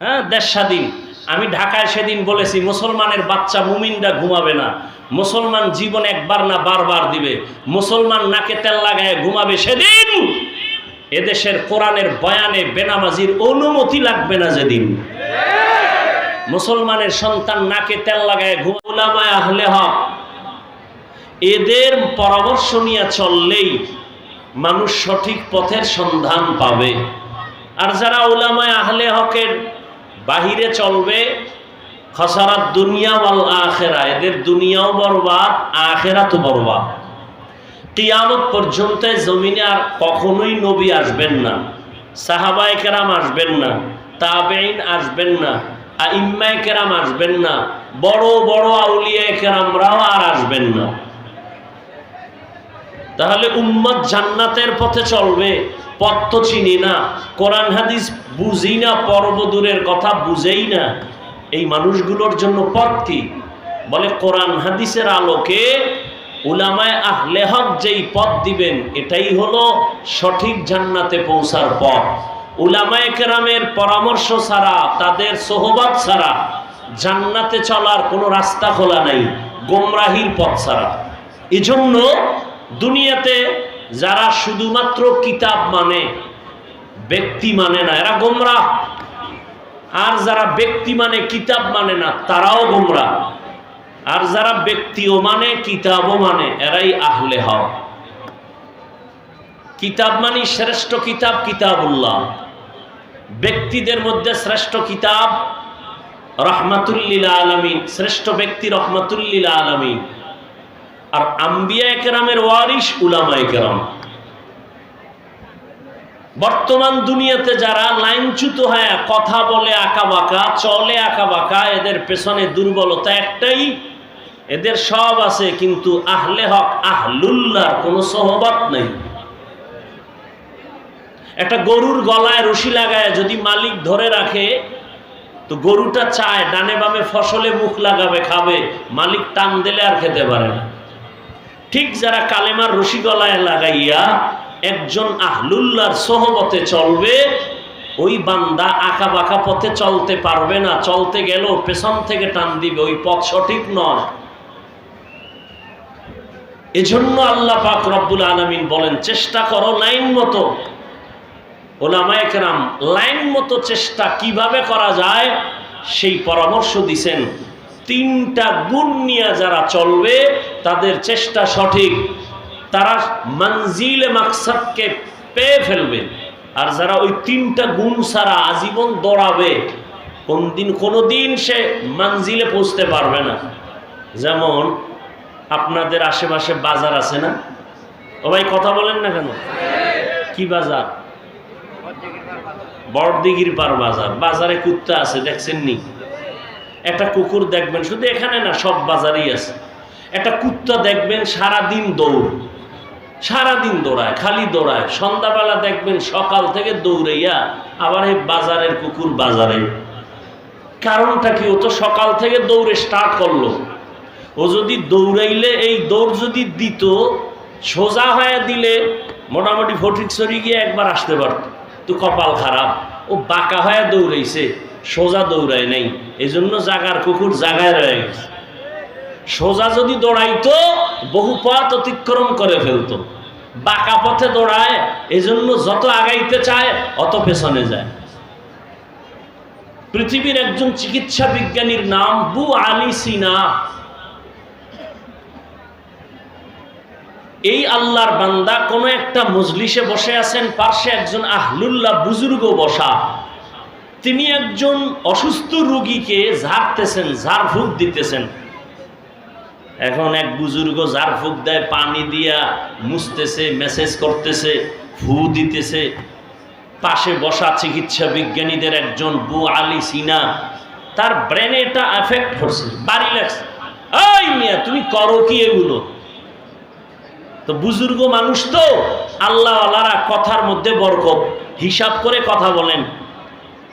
হ্যাঁ দেশ স্বাধীন। আমি ঢাকায় সেদিন বলেছি, মুসলমানের বাচ্চা মুমিনরা ঘুমাবে না। মুসলমান জীবন একবার না বারবার দিবে। মুসলমান নাকে তেল লাগায় ঘুমাবে সেদিন। এদেশের কোরআনের বয়ানে বেনামাজির অনুমতি লাগবে না যেদিন। মুসলমানের সন্তান নাকে তেল লাগায় ঘুমায় আহলে হক, এদের পরামর্শ নিয়ে চললেই মানুষ সঠিক পথের সন্ধান পাবে। আর যারা ওলামায় আহলে হকের বাহিরে চলবে খসারাত দুনিয়া ওয়াল আখেরা, এদের দুনিয়াও বরবাদ আখেরা তো বরবাদ। কিয়ামত পর্যন্ত জমিনে আর কখনোই নবী আসবেন না, সাহাবায়ে কেরাম আসবেন না তাবেইন আসবেন না, আইম্মায়ে কেরাম আসবেন না, বড় বড় আউলিয়ায়ে কেরামরাও আর আসবেন না। তাহলে উম্মত জান্নাতের পথে চলবে পথ তো চিনি না, কোরআন হাদিস বুঝি না, পর্বদূরের কথা বুঝেই না। এই মানুষগুলোর জন্য পথ কি? বলে কোরআন হাদিসের আলোকে উলামায় আহলে হক যেই পথ দিবেন, এটাই হলো সঠিক জান্নাতে পৌঁছার পথ। উলামায়ে কেরামের পরামর্শ ছাড়া, তাদের সোহবত ছাড়া, জান্নাতে চলার কোনো রাস্তা খোলা নাই, গোমরাহির পথ ছাড়া। এজন্য দুনিয়াতে যারা শুধুমাত্র কিতাব মানে ব্যক্তি মানে না, এরা গোমরা। আর যারা ব্যক্তি মানে কিতাব মানে না, তারাও গোমরা। আর যারা ব্যক্তিও মানে কিতাবও মানে এরাই আহলে হও কিতাব মানে শ্রেষ্ঠ কিতাব কিতাবুল্লাহ। ব্যক্তিদের মধ্যে শ্রেষ্ঠ কিতাব রহমাতুল্লিল আলমী শ্রেষ্ঠ ব্যক্তি রহমাতুল্লিল আলমিন। আর আম্বিয়া একরামের ওয়ারিস উলামা একরাম বর্তমান দুনিয়াতে যারা লাইনচ্যুত হয়ে কথা বলে আঁকা বাঁকা চলে আঁকা বাঁকা এদের পেছনে দুর্বলতা একটাই, এদের সব আছে কিন্তু আহলে হক, আহলুল্লাহর কোনো সহবত নেই। একটা গরুর গলায় রশি লাগায় যদি মালিক ধরে রাখে, তো গরুটা চায়, ডানে বামে ফসলে মুখ লাগাবে, খাবে, মালিক টান দিলে আর খেতে পারে না। ঠিক যারা কালেমার রশি গলায় লাগাইয়া একজন আহলুল্লাহর সোহবতে চলবে, ওই বান্দা আঁকা বাঁকা পথে চলতে পারবে না। চলতে গেলেও পেছন থেকে টান দিবে, ওই পথ সঠিক নয়। এজন্য আল্লাহ পাক রব্বুল আলমিন বলেন, চেষ্টা করো লাইন মতো। ওলামায়করাম লাইন মতো চেষ্টা কীভাবে করা যায়? সেই পরামর্শ দিছেন, তিনটা গুণ নিয়ে যারা চলবে তাদের চেষ্টা সঠিক, তারা মঞ্জিল মাকসাদকে পেয়ে ফেলবে। আর যারা ওই তিনটা গুণ ছাড়া আজীবন দৌড়াবে কোন দিন কোনো দিন সে মঞ্জিলে পৌঁছতে পারবে না। যেমন আপনাদের আশেপাশে বাজার আছে না? ও ভাই, কথা বলেন না কেন? কি বাজার? বড়দিঘির পার বাজার। বাজারে কুত্তা আছে দেখছেন নি একটা কুকুর দেখবেন, শুধু এখানে না, সব বাজারেই আছে। একটা কুত্তা দেখবেন সারা দিন দৌড়। সারা দিন দৌড়ায়, খালি দৌড়ায়। সন্ধ্যাবেলা দেখবেন সকাল থেকে দৌড়াইয়া আবার এই বাজারের কুকুর বাজারে। কারণটা কি? ও তো সকাল থেকে দৌড়ে স্টার্ট করল। ও যদি দৌড়াইলে, এই দৌড় যদি দিত, সোজা হয়ে দিলে মোটামুটি ফটিকছড়ি গিয়ে একবার আসতে পারত। তো কপাল খারাপ। ও বাঁকা হয়ে দৌড়াইছে, সোজা দৌড়ায় নাই। এই জন্য জাগার কুকুর জাগায় রয়ে গেছে। সোজা যদি দৌড়াইতো, বহু পথ অতিক্রম করে ফেলতো। বাঁকা পথে দৌড়ায়, এজন্য যত আগাইতে চায়, অত পেছনে যায়। পৃথিবীর একজন চিকিৎসা বিজ্ঞানীর নাম বু আলী সিনা। এই আল্লাহর বান্দা কোন একটা মজলিসে বসে আছেন, পার্শ্বে একজন আহলুল্লাহ বুজুর্গ বসা। তিনি একজন অসুস্থ রুগীকে ঝাড়তেছেন, ঝাড়ফুঁক দিতেছেন। এখন এক বুজুর্গ ঝাড়ফুঁক দেয় পানি দিয়া মুছতেছে মেসেজ করতেছে, ফু দিতেছে। পাশে বসা চিকিৎসা বিজ্ঞানীদের একজন বু আলী সিনা, তার ব্রেনে এটা এফেক্ট করছে বাড়ি লাগছে। ওই মিয়া, তুমি করো কি এগুলো? তো বুজুর্গ মানুষ তো আল্লাহ আল্লাহরা কথার মধ্যে বরকত, হিসাব করে কথা বলেন।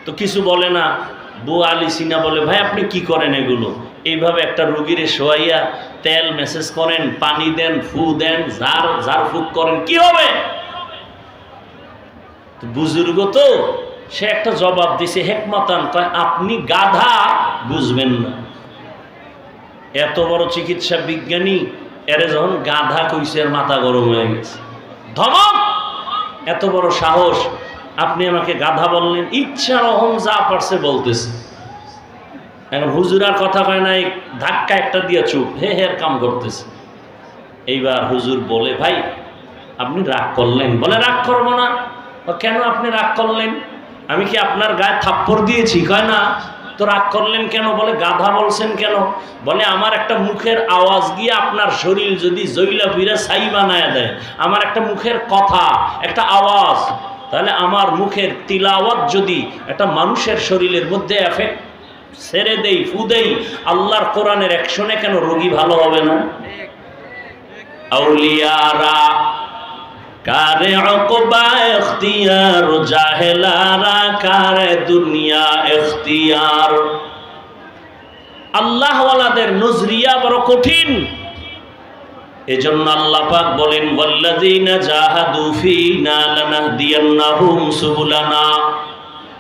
তো কিছু বলে না বউ আলী সিনা বলে, ভাই, আপনি কি করেন এগুলো? এইভাবে একটা রুগীরে শোয়াইয়া তেল মেসেজ করেন, পানি দেন, ফু দেন, ঝাড় ঝাড় ফুক করেন, কি হবে? বুজুর্গ তো, সে একটা জবাব দিছে হেকমতান, কয়, আপনি গাধা বুঝবেন না। এত বড় চিকিৎসা বিজ্ঞানী, এরে যখন গাধা কইছে, এর মাথা গরম হয়ে গেছে। ধমক! এত বড় সাহস, আপনি আমাকে গাধা বললেন, ইচ্ছা রহম যা পারছে বলতেছে। এখন হুজুরার কথা কয় নাই, ধাক্কা একটা দিয়ে চুপ। হে হের কাম করতেছে। এইবার হুজুর বলে, ভাই, আপনি রাগ করলেন। বলে, রাগ করব না। কেন আপনি রাগ করলেন? আমি কি আপনার গায়ে থাপ্পড় দিয়েছি? কয়, না। তো রাগ করলেন কেন? বলে, গাধা বলছেন কেন? বলে, আমার একটা মুখের আওয়াজ গিয়ে আপনার শরীর যদি জইলা ফিরা ছাই বানায় দেয়। আমার একটা মুখের কথা, একটা আওয়াজ। তাহলে আমার মুখের তিলাওয়াত যদি একটা মানুষের শরীরের মধ্যে এফেক্ট ছেড়ে দেই, ফু দেই, আল্লাহর কোরআনের অ্যাকশনে কেন রোগী ভালো হবে না? আউলিয়ারা, কারে অকবা এখতিয়ার, জাহেলারা, কারে দুনিয়া এখতিয়ার। আল্লাহওয়ালাদের নজরিয়া বড় কঠিন। এজন্য আল্লাহ পাক বলেন সুবুলানা।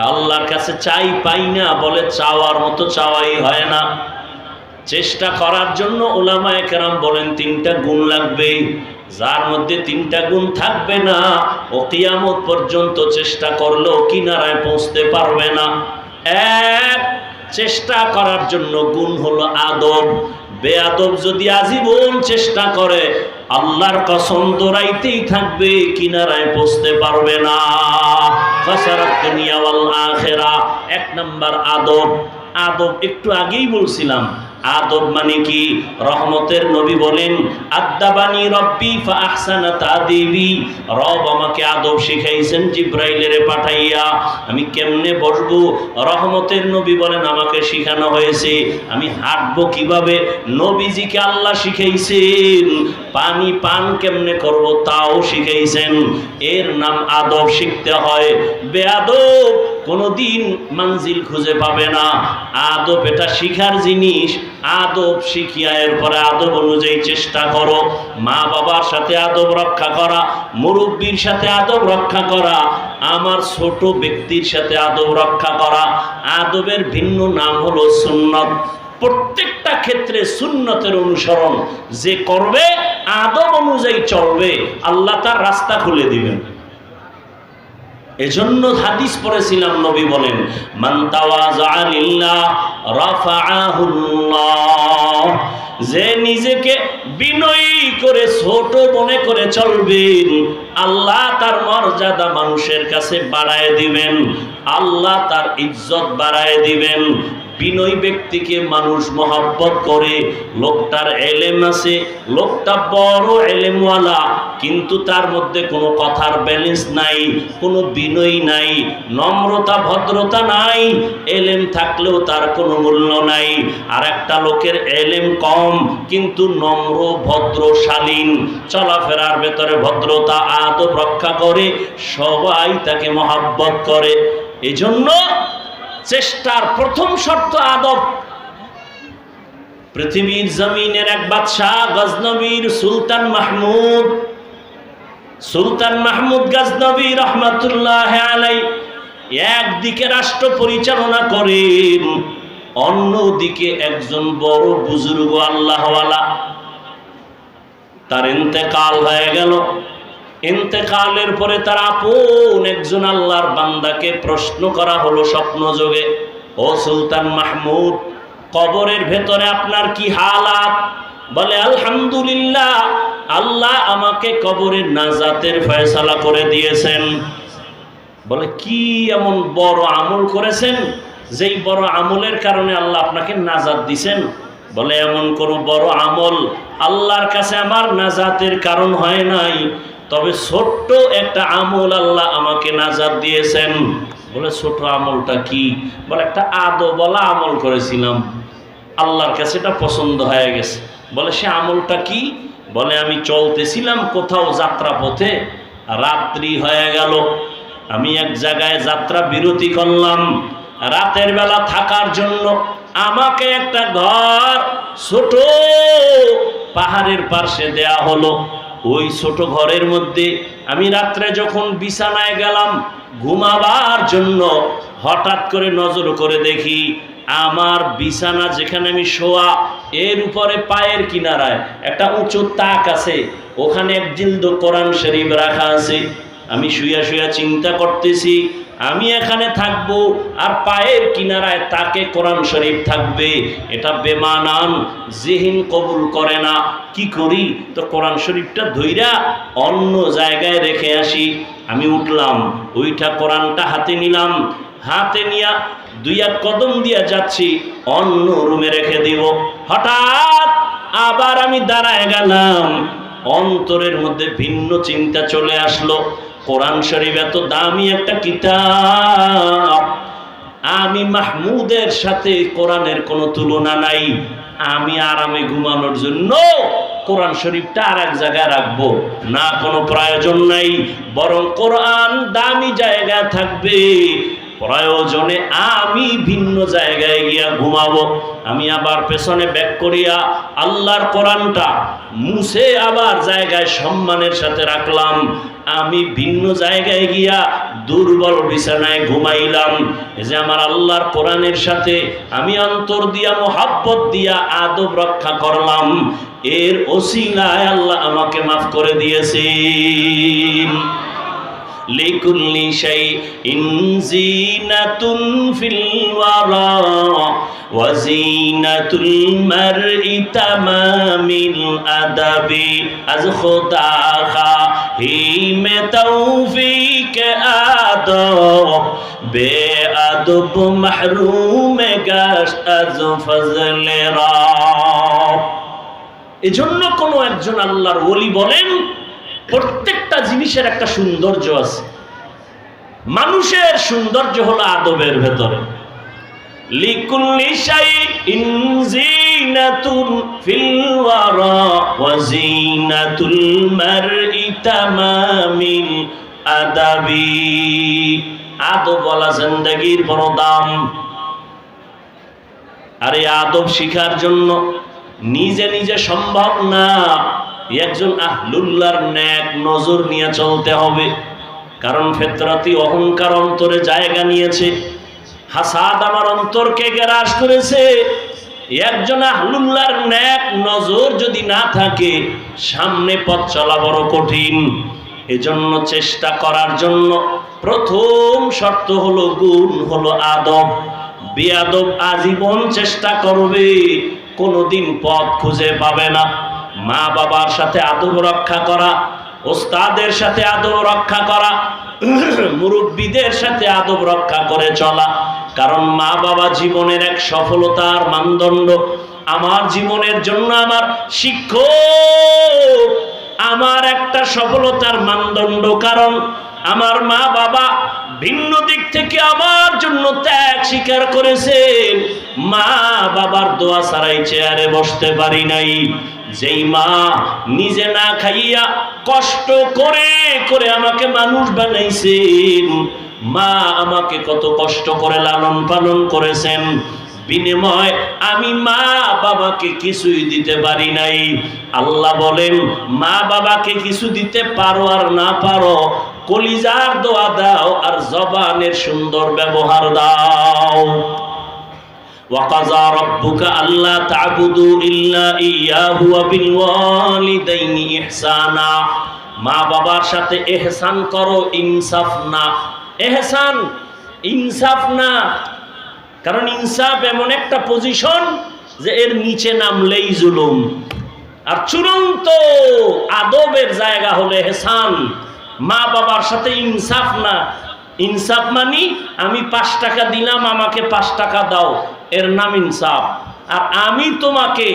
আল্লাহর কাছে চাই, পাই না, বলে চাওয়ার মতো চাওয়াই হয় না। চেষ্টা করার জন্য ওলামায় কেরাম বলেন, তিনটা গুণ লাগবে। যার মধ্যে তিনটা গুণ থাকবে না, ও কিয়ামত পর্যন্ত চেষ্টা করলেও কিনারায় পৌঁছতে পারবে না। এক, চেষ্টা করার জন্য গুণ হলো আদব। বেআদব যদি আজীবন চেষ্টা করে, আল্লাহর কসম দৌড়াইতেই থাকবে, কিনারায় পৌঁছতে পারবে না। এক নাম্বার আদব। আদব একটু আগেই বলছিলাম। আদব মানে কি? রহমতের নবী বলেন আদাবানি রব্বি ফা আহসানা তাদিবি। রব আমাকে আদব শিখাইছেন জিব্রাইলের পাঠাইয়া। আমি কেমনে বসবো? রহমতের নবী বলেন, আমাকে শিখানো হয়েছে। আমি হাঁটবো কীভাবে? নবীজিকে আল্লাহ শিখাইছেন। পানি পান কেমনে করব? তাও শিখাইছেন। এর নাম আদব শিখতে হয়। বেআদব কোনোদিন মানজিল খুঁজে পাবে না। আদব এটা শিখার জিনিস। আদব শিখিয়া এরপরে আদব অনুযায়ী চেষ্টা করো। মা বাবার সাথে আদব রক্ষা করা, মুরব্বীর সাথে আদব রক্ষা করা, আমার ছোট ব্যক্তির সাথে আদব রক্ষা করা। আদবের ভিন্ন নাম হলো সুন্নত। প্রত্যেকটা ক্ষেত্রে সুন্নতের অনুসরণ। যে করবে, আদব অনুযায়ী চলবে। আল্লাহ তার রাস্তা খুলে দিবেন। এজন্য হাদিস পড়েছিলাম, নবী বলেন যে নিজেকে বিনয়ী করে, ছোট মনে করে চলবেন, আল্লাহ তার মর্যাদা মানুষের কাছে বাড়ায় দিবেন, আল্লাহ তার ইজ্জত বাড়ায় দিবেন। বিনয়ী ব্যক্তিকে মানুষ মহাব্বত করে। লোকটার এলেম আছে, লোকটা বড় এলেমওয়ালা, কিন্তু তার মধ্যে কোনো কথার ব্যালেন্স নাই, কোনো বিনয় নাই, নম্রতা, ভদ্রতা নাই, এলেম থাকলেও তার কোনো মূল্য নাই। আর একটা লোকের এলেম কম, কিন্তু নম্র, ভদ্র, শালীন, চলাফেরার ভেতরে ভদ্রতা, আদব রক্ষা করে, সবাই তাকে মহাব্বত করে। এজন্য চেষ্টার প্রথম শর্ত আদব। পৃথিবীর জমিনের এক বাদশাহ গজনবীর সুলতান মাহমুদ। সুলতান মাহমুদ গজনবী রহমতুল্লাহ আলাই একদিকে রাষ্ট্র পরিচালনা করেন, অন্যদিকে একজন বড় বুজুর্গ আল্লাহওয়ালা। তার ইন্তেকাল হয়ে গেল। ইন্তেকালের পরে তার আপন একজন আল্লাহর বান্দাকে প্রশ্ন করা হলো স্বপ্ন যোগে ও সুলতান মাহমুদ, কবরের ভেতরে আপনার কি হালাত? বলে, আলহামদুলিল্লাহ, আল্লাহ আমাকে কবরের নাজাতের ফয়সালা করে দিয়েছেন। বলে, কি এমন বড় আমল করেছেন, যেই বড় আমলের কারণে আল্লাহ আপনাকে নাজাত দিছেন? বলে, এমন কোনো বড় আমল আল্লাহর কাছে আমার নাজাতের কারণ হয় নাই। তবে ছোট্ট একটা আমল আল্লাহ আমাকে নাজার দিয়েছেন। বলে ছোট আমলটা কি? বলে, একটা আদো বলা আমল করেছিলাম। আল্লাহর কাছে এটা পছন্দ হয়ে গেছে। বলে, সে আমলটা কি? বলে, আমি চলতেছিলাম কোথাও যাত্রা পথে, রাত্রি হয়ে গেল। আমি এক জায়গায় যাত্রা বিরতি করলাম। রাতের বেলা থাকার জন্য আমাকে একটা ঘর ছোট পাহাড়ের পার্শ্বে দেয়া হলো। ওই ছোট ঘরের মধ্যে আমি রাত্রে যখন বিছানায় গেলাম, ঘুমাবার জন্য হঠাৎ করে নজর করে দেখি আমার বিছানা যেখানে আমি শোয়া, এর উপরে পায়ের কিনারায় একটা উঁচু তাক আছে, ওখানে এক জিল্দ কোরআন শরীফ রাখা আছে। আমি শুয়া শুয়া চিন্তা করতেছি আমি এখানে থাকব আর পায়ের কিনারায় তাকে কোরআন শরীফ থাকবে। এটা বেমানান, জিহিন কবুল করে না। কি করি? তো কোরআন শরীফটা ধইরা অন্য জায়গায় রেখে আসি। আমি উঠলাম ওইটা কোরআনটা হাতে নিলাম। হাতে নিয়া দুই এক কদম দিয়া যাচ্ছি, অন্য রুমে রেখে দিব। হঠাৎ আবার আমি দাঁড়ায় গেলাম। অন্তরের মধ্যে ভিন্ন চিন্তা চলে আসলো। কোরআন শরীফ এত দামি একটা কিতাব। আমি মাহমুদের সাথে কোরআনের কোনো তুলনা নাই। আমি আরামে ঘুমানোর জন্য কোরআন শরীফটা আর এক জায়গায় রাখব। না, কোনো প্রয়োজন নাই। বরং কোরআন দামি জায়গা থাকবে। প্রয়োজনে আমি ভিন্ন জায়গায় গিয়া ঘুমাবো। আমি আবার পেছনে ব্যাক করিয়া আল্লাহর কোরআনটা মুছে আবার জায়গায় সম্মানের সাথে রাখলাম। আমি ভিন্ন জায়গায় গিয়া দুর্বল বিছানায় ঘুমাইলাম। এই যে আমার আল্লাহর কোরআনের সাথে আমি অন্তর দিয়া, মোহাব্বত দিয়া আদব রক্ষা করলাম। এর ওসিলায় আল্লাহ আমাকে মাফ করে লিকুল্লি শাইইন জিনাতুন ফিল ওয়ারা ওয়া জিনাতুল আদাবি আজ খোদা খা হি মে তৌফিক আদব বে এজন্য কোনো একজন আল্লাহর ওলি বলেন প্রত্যেকটা জিনিসের একটা সৌন্দর্য আছে। মানুষের সৌন্দর্য হলো আদবের ভেতরে। লিকুল্লি আদাবি। আর এই আদব শিখার জন্য নিজে নিজে সম্ভব না। একজন আহলুল্লার ন্যাক নজর নিয়ে চলতে হবে। কারণ ফেতরাতি অহংকার অন্তরে জায়গা নিয়েছে। হাসাদ আমার অন্তরকে গ্রাস করেছে। একজন আহলুল্লার ন্যাক নজর যদি না থাকে, সামনে পথ চলা বড় কঠিন। এজন্য চেষ্টা করার জন্য প্রথম শর্ত হলো গুণ হলো আদব। বেয়াদব আজীবন চেষ্টা করবে, কোনোদিন পথ খুঁজে পাবে না। মা বাবার সাথে আদব রক্ষা করা, ওস্তাদের সাথে আদব রক্ষা করা, মুরব্বীদের সাথে আদব রক্ষা করে চলা। কারণ মা বাবা জীবনের এক সফলতার মানদণ্ড। আমার জীবনের জন্য আমার শিক্ষক, আমার একটা সফলতার মানদণ্ড। কারণ আমার মা বাবা ভিন্ন দিক থেকে আমার জন্য ত্যাগ স্বীকার করেছেন। মা বাবার দোয়া ছাড়াই চেয়ারে বসতে পারি নাই। যেই মা নিজে না খাইয়া কষ্ট করে করে আমাকে মানুষ বানাইছেন মা আমাকে কত কষ্ট করে লালন পালন করেছেন। বিনিময় আমি মা বাবাকে কিছুই দিতে পারি নাই। আল্লাহ বলেন, মা বাবাকে কিছু দিতে পারো আর না পারো, কলিজার দোয়া দাও আর জবানের সুন্দর ব্যবহার দাও। وقضى ربك ألا تعبدوا إلا إياه وبالوالدين إحسانا মা বাবার সাথে এহসান করো ইনসাফ না এহসান ইনসাফ না কারণ ইনসাফ এমন একটা পজিশন যে এর নিচে নামলেই জুলুম আর চূড়ান্ত আদবের জায়গা হলো এহসান মা বাবার সাথে ইনসাফ না ইনসাফ মানি আমি পাঁচ টাকা দিলাম আমাকে পাঁচ টাকা দাও এর নাম ইনসাফ। আর আমি তোমাকে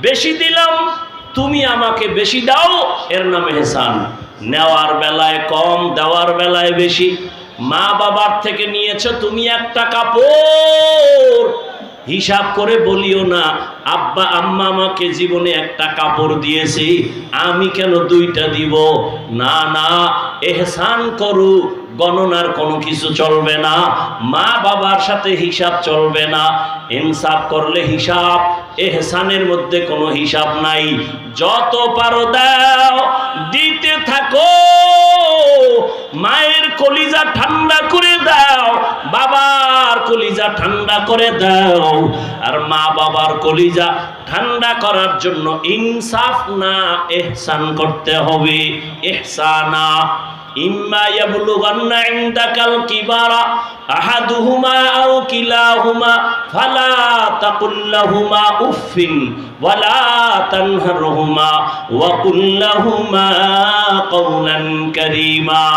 বেশি দিলাম, তুমি আমাকে বেশি দাও, এর নাম এহসান। নেওয়ার বেলায় কম, দেওয়ার বেলায় বেশি। মা বাবার থেকে নিয়েছো তুমি একটা কাপড়। হিসাব করে বলিও না, আব্বা, আম্মা আমাকে জীবনে একটা কাপড় দিয়েছি, আমি কেন দুইটা দিব? না না, এহসান করু গণনার কোনো কিছু চলবে না, মা বাবার সাথে হিসাব চলবে না। ইনসাফ করলে হিসাব, এহসানের মধ্যে কোনো হিসাব নাই। যত পারো দাও, দিতে থাকো। মায়ের কলিজা ঠান্ডা করে দাও, বাবার কলিজা ঠান্ডা করে দাও। আর মা বাবার কলিজা ঠান্ডা করার জন্য ইনসাফ না, এহসান করতে হবে। এহসানা إما يبلغن عندك الكبار أحدهما أو كلاهما فلا تقل لهما أف ولا تنهرهما وقل لهما قولا كريما.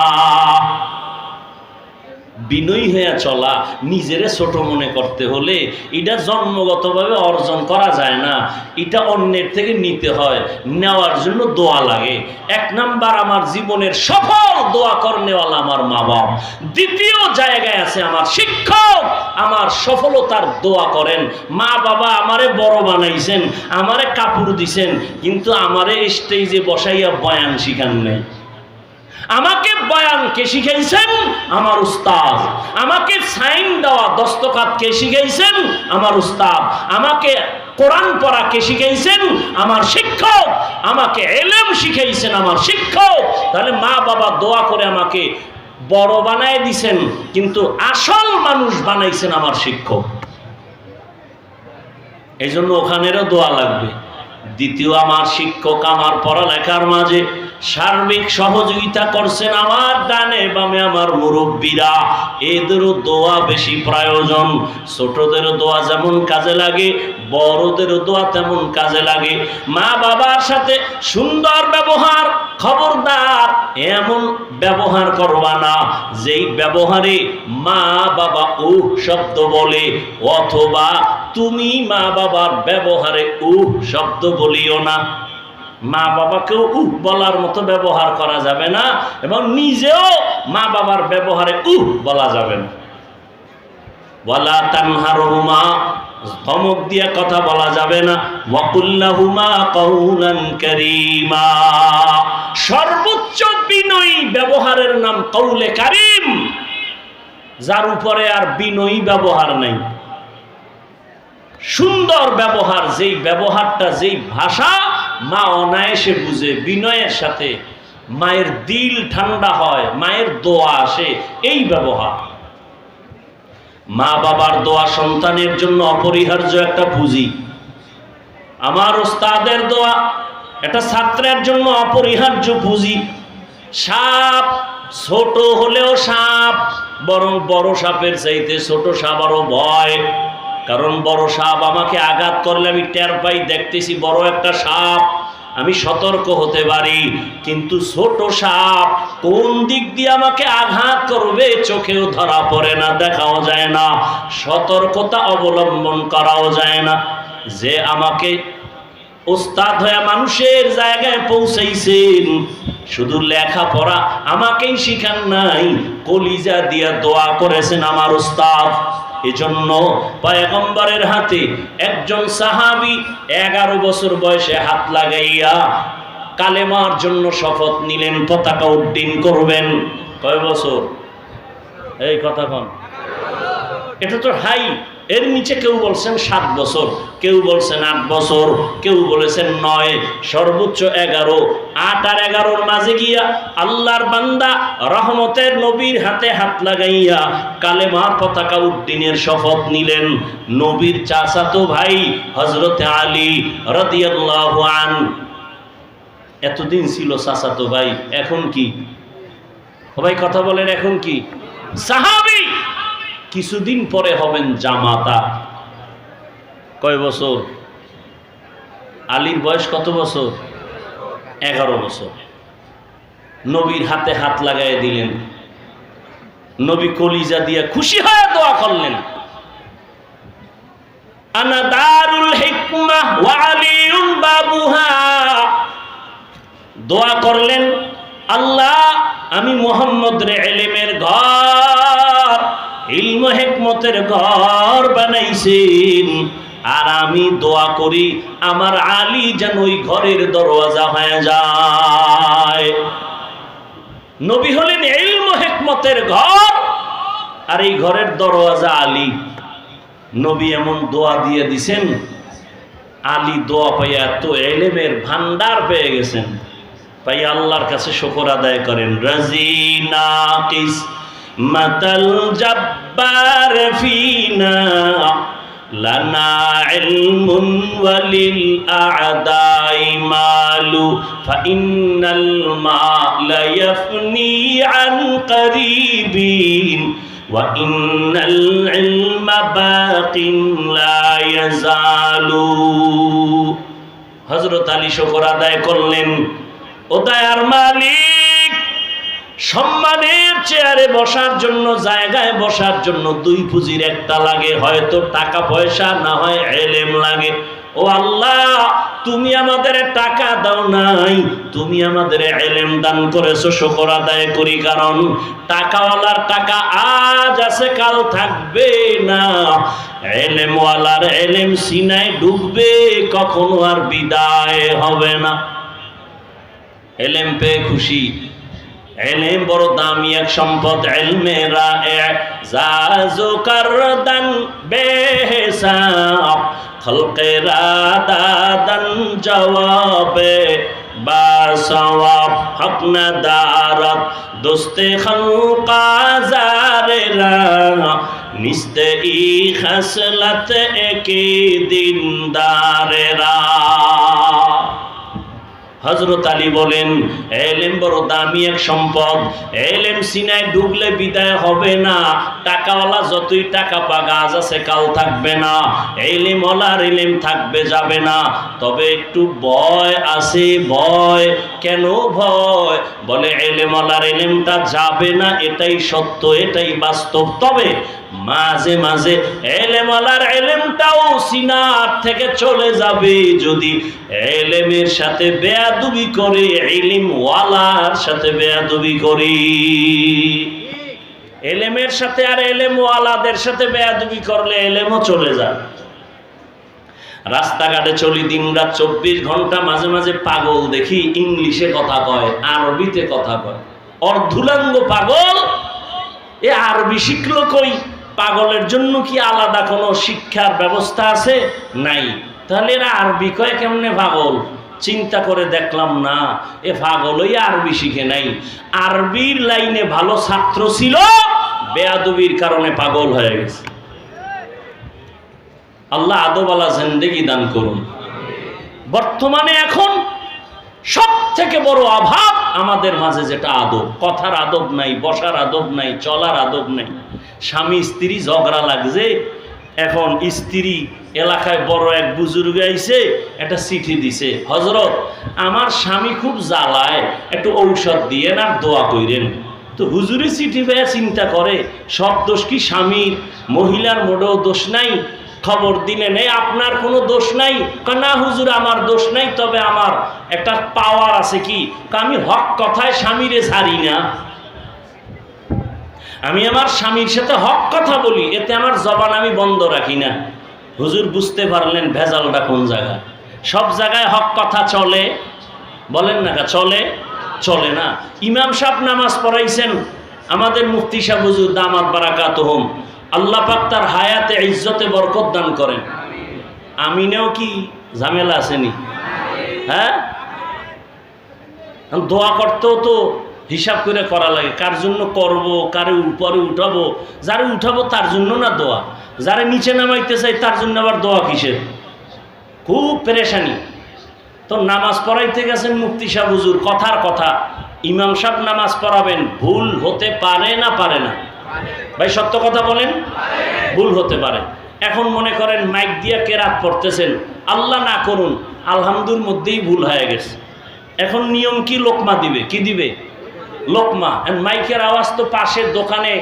বিনয়ী হয়ে চলা, নিজেরে ছোট মনে করতে হলে এটা জন্মগতভাবে অর্জন করা যায় না। এটা অন্যের থেকে নিতে হয়, নেওয়ার জন্য দোয়া লাগে। এক নাম্বার আমার জীবনের সফল দোয়া করনেওয়ালা আমার মা বাবা দ্বিতীয় জায়গায় আছে আমার শিক্ষক, আমার সফলতার দোয়া করেন। মা বাবা আমারে বড় বানাইছেন, আমারে কাপড় দিছেন, কিন্তু আমারে স্টেজে বসাইয়া বয়ান শিখান নাই। আমাকে বয়ান কে শিখাইছেন? আমার উস্তাদ। আমাকে সাইন দেওয়া দস্তকাত কে শিখাইছেন? আমার উস্তাদ। আমাকে কোরআন পড়া কে শিখাইছেন? আমার শিক্ষক। আমাকে এলেম শিখাইছেন আমার শিক্ষক। তাহলে মা বাবা দোয়া করে আমাকে বড় বানায় দিছেন, কিন্তু আসল মানুষ বানাইছেন আমার শিক্ষক। এই জন্য ওখানেরও দোয়া লাগবে। দ্বিতীয়, আমার শিক্ষক আমার পড়ালেখার মাঝে সার্বিক সহযোগিতা করছেন আমার ডানে বামে আমার মুরব্বীরা। এদেরও দোয়া বেশি প্রয়োজন। ছোটদেরও দোয়া যেমন কাজে লাগে, বড়দেরও দোয়া তেমন কাজে লাগে। মা বাবার সাথে সুন্দর ব্যবহার, খবরদার, এমন ব্যবহার করবা না। যেই ব্যবহারে মা বাবা উ শব্দ বলে, অথবা তুমি মা বাবার ব্যবহারে উ শব্দ বলিও না। মা বাবাকেও উহ বলার মতো ব্যবহার করা যাবে না এবং নিজেও মা বাবার ব্যবহারে উহ বলা যাবে না। ওয়ালা তানহারহুমা, ধমক দিয়ে কথা বলা যাবে না। ওয়াকুল্লাহুমা কওলান কারীমা। সর্বোচ্চ বিনয়ী ব্যবহারের নাম কৌলে কারিম, যার উপরে আর বিনয়ী ব্যবহার নেই। সুন্দর ব্যবহার, যেই ব্যবহারটা, যেই ভাষা মা অনায়াসে বুঝে, বিনয়ের সাথে। মায়ের দিল ঠান্ডা হয়, মায়ের দোয়া আসে, এই ব্যবহার। মা বাবার দোয়া সন্তানের জন্য অপরিহার্য একটা পুঁজি। আমার ওস্তাদের দোয়া এটা ছাত্রের জন্য অপরিহার্য পুঁজি। সাপ ছোট হলেও সাপ, বরং বড় সাপের চাইতে ছোট সাপ আরও ভয়। কারণ বড় সাপ আমাকে আঘাত করলে আমি টের পাই, দেখতেছি বড় একটা সাপ। আমি সতর্ক হতে পারি, কিন্তু ছোট সাপ কোন দিক দিয়ে আমাকে আঘাত করবে চোখেও ধরা পড়ে না, দেখাও যায় না। সতর্কতা অবলম্বন করাও যায় না। যে আমাকে ওস্তাদ হয়ে মানুষের জায়গায় পৌঁছাইছেন, শুধু লেখাপড়া আমাকেই শিখান নাই, কলিজা দিয়া দোয়া করেছেন আমার ওস্তাদ। এজন্য পয়গম্বরের হাতে একজন সাহাবি এগারো বছর বয়সে হাত লাগাইয়া কালেমার জন্য শপথ নিলেন, পতাকা উড্ডীন করবেন। কয় বছর? এই কথা কন। এটা তো হাই। এর নিচে কেউ বলছেন সাত বছর, কেউ বলছেন আট বছর, কেউ বলেছেন নয়, সর্বোচ্চ এগারো। আট আর এগারোর মাঝে গিয়া আল্লাহর বান্দা রহমতের নবীর হাতে হাত লাগাইয়া কালেমার পতাকা উদ্দিনের শপথ নিলেন। নবীর চাচাতো ভাই হজরতে আলী রদিয়াল্লাহ এতদিন ছিল চাচাতো ভাই, এখন কি? ভাই কথা বলেন, এখন কি? সাহাবি! কিছুদিন পরে হবেন জামাতা। কয় বছর? আলীর বয়স কত বছর? এগারো বছর। নবীর হাতে হাত লাগাই দিলেন। নবী কলিজা দিয়া খুশি হয়ে দোয়া করলেন। আনা বাবুহা। দোয়া করলেন, আল্লাহ, আমি মোহাম্মদ রে এলেমের ঘর হেকমতের ঘর বানাইছেন। আর আমি দোয়া করি, আমার আলী যেন ওই ঘরের দরওয়াজা হয়ে যায়। নবী হলেন ইলম হেকমতের ঘর, আর এই ঘরের দরওয়াজা আলী। নবী এমন দোয়া দিয়ে দিছেন, আলী দোয়া পাইয়া তো এলেমের ভান্ডার পেয়ে গেছেন। পাই আল্লাহর কাছে শকর আদায় করেন রাজিনা মাতাল জব্বার ফিনা লানা ইলমুন ওয়ালিল আ'দাই মালু ফাইন্নাল মালা ইয়াফনি আন করিবিন وإن العلم باق لا يزال হজরত আলী শকর আদায় করলেন ও দায়ার মালিক সম্মানের চেয়ারে বসার জন্য, জায়গায় বসার জন্য দুই পুঁজির একটা লাগে, হয়তো টাকা পয়সা, না হয় এলেম লাগে। ও আল্লাহ, তুমি আমাদের টাকা দাও নাই, তুমি আমাদের এলেম দান করেছ, শকর আদায় করি, কারণ টাকাওয়ালার টাকা আজ আছে, কাল থাকবে না। এলেমওয়ালার এলেম সিনায় ডুববে, কখনো আর বিদায় হবে না। এলেম পেয়ে খুশি। এলেম বড় দামি এক সম্পদ এলমেরা জাজো করদান বেহসাব খলকেরা দাদান জবাবে বাসওয়াব হক না দারত, দোস্তে খলকা জারেরা, নিস্তে ই খসলত একে দিন দারেরা হজরত আলী বলেন, এলেম বড় দামি এক সম্পদ। এলেম সিনায় ঢুকলে বিদায় হবে না। টাকাওয়ালা যতই টাকা পা গাছ আছে, কাল থাকবে না। এলেম ওলার এলেম থাকবে, যাবে না। তবে একটু ভয় আছে, ভয়। কেন ভয়? বলে এলেম ওলার এলেমটা যাবে না, এটাই সত্য, এটাই বাস্তব। তবে মাঝে মাঝে এলেমালার এলেমটাও সিনার থেকে চলে যাবে। যদি এলেমের সাথে বেয়াদুবি করে এলিম ওয়ালার সাথে বেয়াদুবি করি। এলেমের সাথে আর এলেম ওয়ালাদের সাথে বেয়াদুবি করলে এলেমও চলে যায়। রাস্তাঘাটে চলি দিন রাত চব্বিশ ঘণ্টা মাঝে মাঝে পাগল দেখি, ইংলিশে কথা কয়, আরবিতে কথা কয়। অর্ধুলাঙ্গ পাগল, এ আরবি শিখলো কই? পাগলের জন্য কি আলাদা কোনো শিক্ষার ব্যবস্থা আছে? নাই। তাহলে এরা আরবি কয় কেমনে পাগল? চিন্তা করে দেখলাম না, এ পাগলই আরবি শিখে নাই। আরবির লাইনে ভালো ছাত্র ছিল, বেয়াদবির কারণে পাগল হয়ে গেছে। আল্লাহ আদবালা জিন্দেগি দান করুন। বর্তমানে এখন সব থেকে বড় অভাব আমাদের মাঝে যেটা আদব। কথার আদব নাই, বসার আদব নাই, চলার আদব নাই। স্বামী, স্ত্রী ঝগড়া লাগছে। এখন স্ত্রী এলাকায় বড় এক বুজুর্গ আইছে, একটা চিঠি দিছে হজরত আমার স্বামী খুব জ্বালায়, একটু ঔষধ দিয়ে না দোয়া কইরেন। তো হুজুরি চিঠি পেয়ে চিন্তা করে, সব দোষ কি স্বামীর? মহিলার মোটেও দোষ নাই? খবর দিলে নেই, আপনার কোনো দোষ নাই? না হুজুর, আমার দোষ নাই, তবে আমার একটা পাওয়ার আছে কি, আমি হক কথায় স্বামীরে ছাড়ি না। আমি আমার স্বামীর সাথে হক কথা বলি, এতে আমার জবান আমি বন্ধ রাখি না। হুজুর বুঝতে পারলেন ভেজালটা কোন জায়গা। সব জায়গায় হক কথা চলে। বলেন না চলে? চলে না। ইমাম সাহেব নামাজ পড়াইছেন। আমাদের মুফতি সাহেব হুজুর, দামাত বারাকাত হোম আল্লাহ পাক তার হায়াতে, ইজ্জতে বরকত দান করেন। আমিনেও কি ঝামেলা আসেনি হ্যাঁ? দোয়া করতেও তো হিসাব করে করা লাগে, কার জন্য করব, কারে উপরে উঠাবো, যারে উঠাবো তার জন্য না দোয়া। যারে নিচে নামাইতে চাই তার জন্য আবার দোয়া কিসের? খুব পেরেশানি। তো নামাজ পড়াইতে গেছেন মুফতি সাহ হুজুর, কথার কথা। ইমাম সাহেব নামাজ পড়াবেন, ভুল হতে পারে না পারে না? ভাই, সত্য কথা বলেন? ভুল হতে পারে। এখন মনে করেন মাইক দিয়া কেরাত পড়তেছেন, আল্লাহ না করুন, আলহামদুর মধ্যেই ভুল হয়ে গেছে। এখন নিয়ম কি লোকমা দিবে, কি দিবে? লোকমা মাইকের আওয়াজ তো পাশের দোকানে,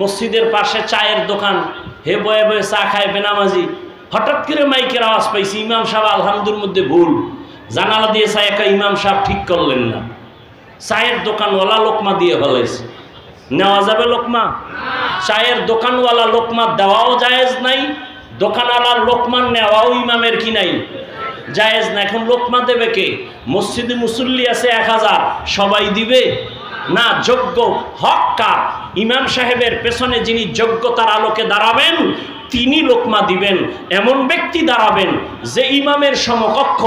মসজিদের পাশে চায়ের দোকান, হে বয়ে বয়ে চা খায় বেনামাজি। হঠাৎ করে মাইকের আওয়াজ পাইছি, ইমাম সাহেব আলহামদুর মধ্যে ভুল। জানালা দিয়ে চায় একা ইমাম সাহেব ঠিক করলেন না। চায়ের দোকানওয়ালা লোকমা দিয়ে ফেলাইছে। নেওয়া যাবে লোকমা? চায়ের দোকানওয়ালা লোকমা দেওয়াও জায়েজ নাই, দোকানওয়ালার লোকমান নেওয়াও ইমামের কি নাই? জায়েজ না। এখন লোকমা দেবে কে? মসজিদে মুসল্লি আছে এক হাজার, সবাই দিবে? না যোগ্য হক কার ইমাম সাহেবের পেছনে যিনি যোগ্যতার আলোকে দাঁড়াবেন, তিনি লোকমা দিবেন, এমন ব্যক্তি দাঁড়াবেন যে ইমামের সমকক্ষ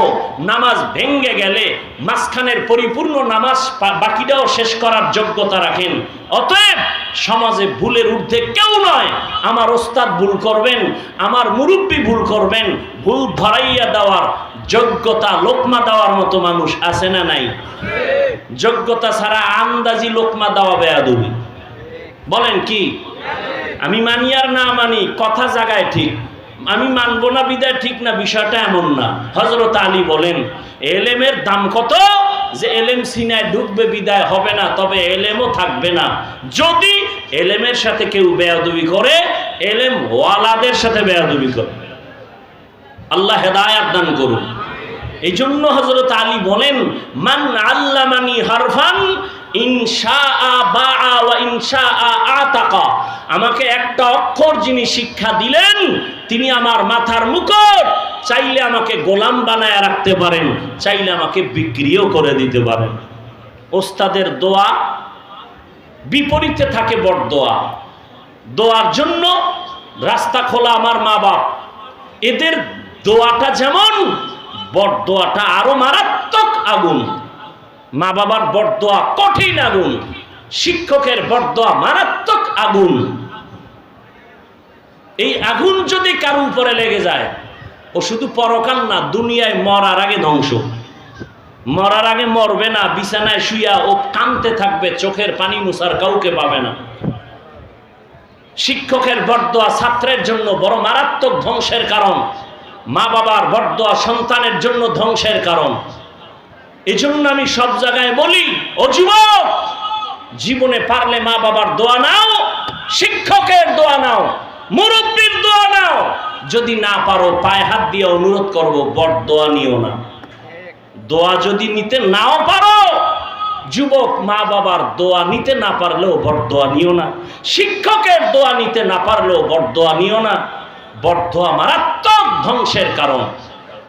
নামাজ ভেঙ্গে গেলে মাঝখানের পরিপূর্ণ নামাজ বাকিটাও শেষ করার যোগ্যতা রাখেন। অতএব সমাজে ভুলের ঊর্ধ্বে কেউ নয়, আমার ওস্তাদ ভুল করবেন, আমার মুরব্বী ভুল করবেন, ভুল ধরাইয়া দেওয়ার যোগ্যতা লোকমা দেওয়ার মতো মানুষ আছে না নাই? যোগ্যতা ছাড়া আন্দাজি লোকমা দেওয়া বেয়াদুবি। বলেন কি? আমি মানি আর না মানি, কথা জাগায় ঠিক। আমি মানবো না বিদায় ঠিক না, বিষয়টা এমন না। হজরত আলী বলেন, এলেমের দাম কত? যে এলেম সিনায় ঢুকবে, বিদায় হবে না, তবে এলেমও থাকবে না। যদি এলেমের সাথে কেউ বেয়াদবি করে, এলেম ওয়ালাদের সাথে বেয়াদবি করে। আল্লাহ হেদায়াত দান করুন। এই জন্য হজরত আলী বলেন, মান আল্লামানি হারফান আমাকে একটা অক্ষর যিনি শিক্ষা দিলেন, তিনি আমার মাথার মুকুট। চাইলে আমাকে গোলাম বানায় রাখতে পারেন, চাইলে আমাকে বিক্রিও করে দিতে পারেন। ওস্তাদের দোয়া বিপরীতে থাকে বড় দোয়া। দোয়ার জন্য রাস্তা খোলা আমার মা বাপ এদের দোয়াটা যেমন বড় দোয়াটা আরও মারাত্মক আগুন। মা বাবার বড় দোয়া কঠিন আগুন। শিক্ষকের বড় দোয়া মারাত্মক আগুন। এই আগুন যদি কারও উপরে লেগে যায়, ও শুধু পরকাল না, দুনিয়ায় মরার আগে ধ্বংস। মরার আগে মরবে না, বিছানায় শুইয়া ও কানতে থাকবে, চোখের পানি মুসার কাউকে পাবে না। শিক্ষকের বরদোয়া ছাত্রের জন্য বড় মারাত্মক ধ্বংসের কারণ। মা বাবার বরদোয়া সন্তানের জন্য ধ্বংসের কারণ। এজন্য আমি সব জায়গায় বলি, ও জীবনে পারলে মা বাবার দোয়া নাও, শিক্ষকের দোয়া নাও, মুরব্বীর দোয়া নাও। যদি না পারো, পায়ে হাত দিয়ে অনুরোধ করব বট দোয়া নিও না। দোয়া যদি নিতে নাও পারো, যুবক, মা বাবার দোয়া নিতে না পারলেও বট দোয়া নিও না। শিক্ষকের দোয়া নিতে না পারলেও বট দোয়া নিও না। দোয়া মারাত্মক ধ্বংসের কারণ।